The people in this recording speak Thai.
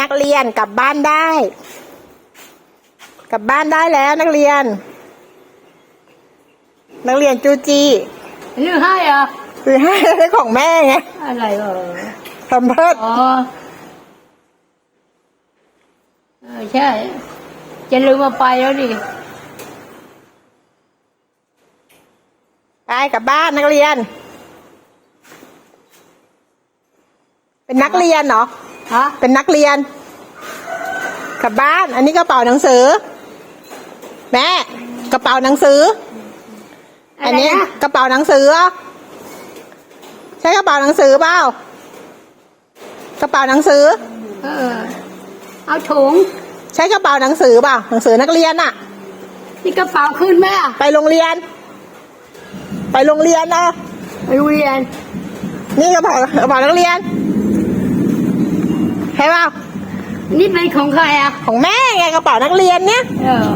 นักเรียนกลับบ้านได้ กลับบ้านได้แล้วนักเรียน นักเรียนจูจีนี่ให้เหรอะคือให้ของแม่ไงอะไรเออทำเพิดอ๋อเออใช่ จะลืมมาไปแล้วดิไปกลับบ้านนักเรียน เป็นนักเรียนเหรอ ฮะเป็นนักเรียน กลับบ้าน อันนี้กระเป๋าหนังสือ แม่ กระเป๋าหนังสือ อันนี้ะไระกระเป๋าหนังสือเหรอใช่กระเป๋าหนังสือเปล่ากระเป๋าหนังสือ เออ เอาถุง ใช้กระเป๋าหนังสือเปล่าหนังสือนักเรียนอะนี่กระเป๋าขึ้นไหมอะไปโรงเรียน ไปโรงเรียนนะไปโรงเรียน นี่กระเป๋ากระเป๋านักเรียน ใช่เปล่านี่เป็นของใครอะ ของแม่ไงกระเป๋านักเรียนเนี่ย เออ